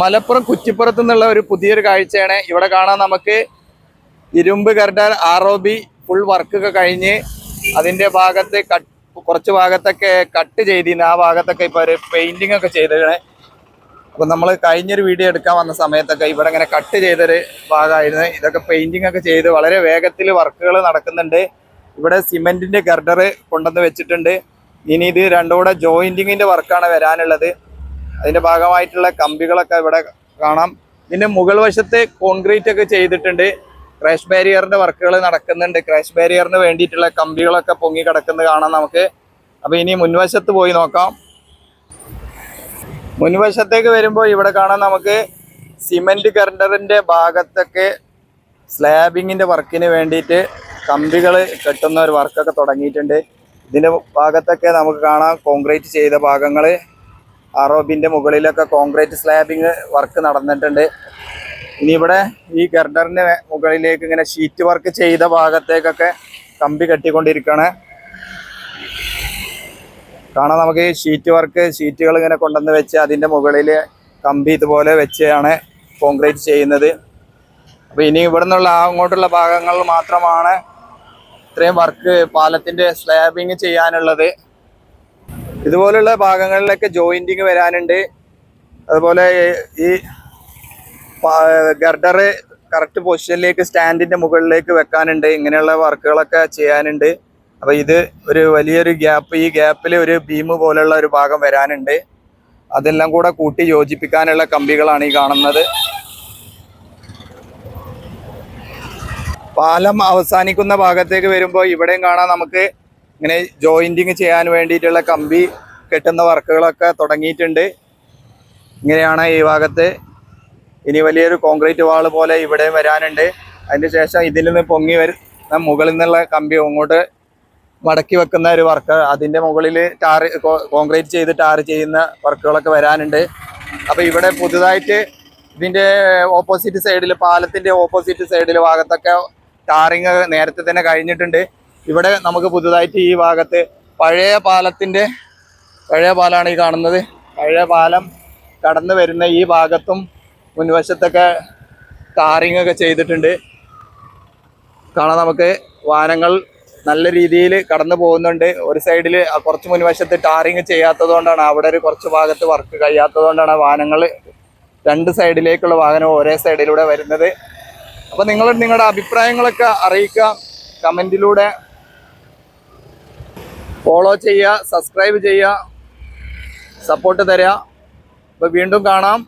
മലപ്പുറം കുറ്റിപ്പുറത്ത് നിന്നുള്ള ഒരു പുതിയൊരു കാഴ്ചയാണ്. ഇവിടെ കാണാൻ നമുക്ക് ഇരുമ്പ് girder R O B full വർക്കൊക്കെ കഴിഞ്ഞ് അതിന്റെ ഭാഗത്ത് കട്ട് കുറച്ച് ഭാഗത്തൊക്കെ കട്ട് ചെയ്തിരുന്നു. ആ ഭാഗത്തൊക്കെ ഇപ്പൊ ഒരു പെയിന്റിംഗ് ഒക്കെ ചെയ്തിരിക്കണേ അപ്പോൾ നമ്മൾ കഴിഞ്ഞൊരു വീഡിയോ എടുക്കാൻ വന്ന സമയത്തൊക്കെ ഇവിടെ ഇങ്ങനെ കട്ട് ചെയ്തൊരു ഭാഗമായിരുന്നു. ഇതൊക്കെ പെയിന്റിംഗ് ഒക്കെ ചെയ്ത് വളരെ വേഗത്തിൽ വർക്കുകൾ നടക്കുന്നുണ്ട്. ഇവിടെ സിമെന്റിന്റെ ഗർഡർ കൊണ്ടുവന്ന് വെച്ചിട്ടുണ്ട്. ഇനി ഇത് രണ്ടും കൂടെ ജോയിന്റിങ്ങിന്റെ വർക്കാണ് വരാനുള്ളത്. അതിന്റെ ഭാഗമായിട്ടുള്ള കമ്പികളൊക്കെ ഇവിടെ കാണാം. ഇതിന്റെ മുകൾ വശത്ത് കോൺക്രീറ്റ് ഒക്കെ ചെയ്തിട്ടുണ്ട്. ക്രാഷ് ബാരിയറിന്റെ വർക്കുകൾ നടക്കുന്നുണ്ട്. ക്രാഷ് ബാരിയറിന് വേണ്ടിയിട്ടുള്ള കമ്പികളൊക്കെ പൊങ്ങി കിടക്കുന്നത് കാണാം നമുക്ക്. അപ്പൊ ഇനി മുൻവശത്ത് പോയി നോക്കാം. മുൻവശത്തേക്ക് വരുമ്പോൾ ഇവിടെ കാണാം നമുക്ക് സിമെന്റ് ഗർഡറിന്റെ ഭാഗത്തൊക്കെ സ്ലാബിങ്ങിന്റെ വർക്കിന് വേണ്ടിയിട്ട് കമ്പികൾ കെട്ടുന്ന ഒരു വർക്കൊക്കെ തുടങ്ങിയിട്ടുണ്ട്. ഇതിന്റെ ഭാഗത്തൊക്കെ നമുക്ക് കാണാം. കോൺക്രീറ്റ് ചെയ്ത ഭാഗങ്ങൾ അറോബിന്റെ മുകളിലൊക്കെ കോൺക്രീറ്റ് സ്ലാബിങ് വർക്ക് നടന്നിട്ടുണ്ട്. ഇനി ഇവിടെ ഈ ഗർഡറിന്റെ മുകളിലേക്ക് ഇങ്ങനെ ഷീറ്റ് വർക്ക് ചെയ്ത ഭാഗത്തേക്കൊക്കെ കമ്പി കെട്ടിക്കൊണ്ടിരിക്കുകയാണ് കാണാം നമുക്ക് ഈ ഷീറ്റ് വർക്ക് ഷീറ്റുകൾ ഇങ്ങനെ കൊണ്ടുവന്ന് വെച്ച് അതിന്റെ മുകളിൽ കമ്പി ഇതുപോലെ വെച്ചാണ് കോൺക്രീറ്റ് ചെയ്യുന്നത്. അപ്പോൾ ഇനി ഇവിടെ നിന്നുള്ള അങ്ങോട്ടുള്ള ഭാഗങ്ങൾ മാത്രമാണ് ഇത്രയും വർക്ക് പാലത്തിന്റെ സ്ലാബിങ് ചെയ്യാനുള്ളത്. ഇതുപോലുള്ള ഭാഗങ്ങളിലൊക്കെ ജോയിന്റിങ് വരാനുണ്ട്. അതുപോലെ ഈ ഗർഡർ കറക്റ്റ് പൊസിഷനിലേക്ക് സ്റ്റാൻഡിന്റെ മുകളിലേക്ക് വെക്കാനുണ്ട്. ഇങ്ങനെയുള്ള വർക്കുകളൊക്കെ ചെയ്യാനുണ്ട്. അപ്പോൾ ഇത് ഒരു വലിയൊരു ഗ്യാപ്പ് ഈ ഗ്യാപ്പിൽ ഒരു ബീം പോലെയുള്ള ഒരു ഭാഗം വരാനുണ്ട്. അതെല്ലാം കൂടെ കൂട്ടി യോജിപ്പിക്കാനുള്ള കമ്പികളാണ് ഈ കാണുന്നത്. പാലം അവസാനിക്കുന്ന ഭാഗത്തേക്ക് വരുമ്പോൾ ഇവിടെയും കാണാം നമുക്ക് ഇങ്ങനെ ജോയിന്റിങ് ചെയ്യാൻ വേണ്ടിയിട്ടുള്ള കമ്പി കെട്ടുന്ന വർക്കുകളൊക്കെ തുടങ്ങിയിട്ടുണ്ട്. ഇങ്ങനെയാണ് ഈ ഭാഗത്ത് ഇനി വലിയൊരു കോൺക്രീറ്റ് വാൾ പോലെ ഇവിടെ വരാനുണ്ട്. അതിന് ശേഷം ഇതിൽ നിന്ന് പൊങ്ങി വരുന്ന മുകളിൽ നിന്നുള്ള കമ്പി അങ്ങോട്ട് മടക്കി വെക്കുന്ന ഒരു വർക്ക് അതിന്റെ മുകളിൽ ടാർ കോൺക്രീറ്റ് ചെയ്ത് ടാർ ചെയ്യുന്ന വർക്കുകളൊക്കെ വരാനുണ്ട്. അപ്പോൾ ഇവിടെ പുതുതായിട്ട് ഇതിന്റെ ഓപ്പോസിറ്റ് സൈഡിൽ പാലത്തിന്റെ ഓപ്പോസിറ്റ് സൈഡിൽ ഭാഗത്തൊക്കെ ടാറിങ് നേരത്തെ തന്നെ കഴിഞ്ഞിട്ടുണ്ട്. ഇവിടെ നമുക്ക് പുതുതായിട്ട് ഈ ഭാഗത്ത് പഴയ പാലത്തിന്റെ പഴയ പാലമാണ് ഈ കാണുന്നത്. പഴയ പാലം കടന്നു വരുന്ന ഈ ഭാഗത്തും മുൻവശത്തൊക്കെ ടാറിങ് ഒക്കെ ചെയ്തിട്ടുണ്ട്. കാണാം നമുക്ക് വാഹനങ്ങൾ നല്ല രീതിയിൽ കടന്നു പോകുന്നുണ്ട്. ഒരു സൈഡിൽ കുറച്ച് മുൻവശത്ത് ടാറിങ് ചെയ്യാത്തതുകൊണ്ടാണ് അവിടെ ഒരു കുറച്ച് ഭാഗത്ത് വർക്ക് കഴിയാത്തത് കൊണ്ടാണ് വാഹനങ്ങൾ രണ്ട് സൈഡിലേക്കുള്ള വാഹനം ഒരേ സൈഡിലൂടെ വരുന്നത്. അപ്പോൾ നിങ്ങൾ നിങ്ങളുടെ അഭിപ്രായങ്ങളൊക്കെ അറിയിക്കുക. കമന്റിലൂടെ ഫോളോ ചെയ്യുക സബ്സ്ക്രൈബ് ചെയ്യുക സപ്പോർട്ട് തരിക. അപ്പോൾ വീണ്ടും കാണാം.